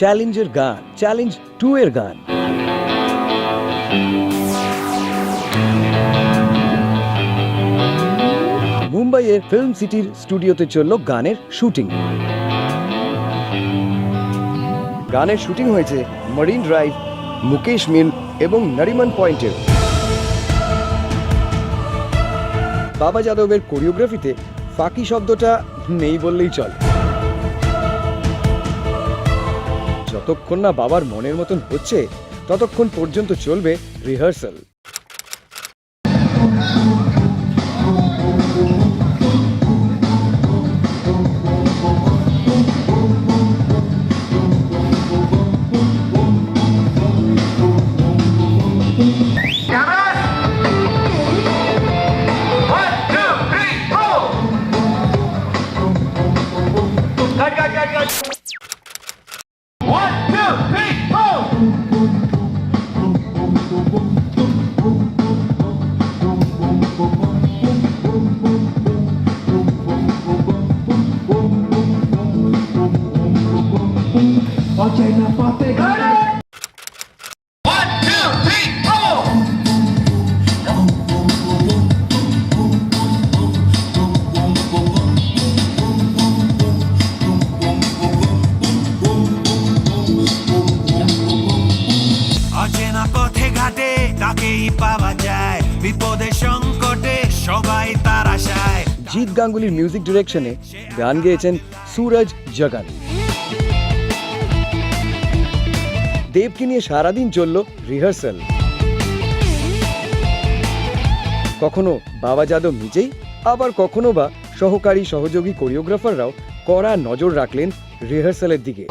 চ্যালেঞ্জের গান challenge two এর গান। মুম্বাইয়ের ফিল্ম সিটির স্টুডিওতে চলল গানের শুটিং গানের শুটিং হয়েছে মরিন ড্রাইভ মুকেশ মিল এবং নারিমন পয়েন্টের বাবা যাদবের কোরিওগ্রাফিতে ফাঁকি শব্দটা নেই বললেই চলে। যতক্ষণ না বাবার মনের মতন হচ্ছে ততক্ষণ পর্যন্ত চলবে রিহার্সাল। অচেনা four. অচেনা পথে ঘাটে তাকেই বিপদে সবাই তার জিৎ গাঙ্গুলির মিউজিক ডিরেকশনে গান গেয়েছেন সুরজ জগান দেবকে নিয়ে সারাদিন চলল রিহার্সাল। কখনো বাবা যাদব নিজেই, আবার কখনো বা সহকারী সহযোগী কোরিওগ্রাফাররাও কড়া নজর রাখলেন রিহার্সালের দিকে।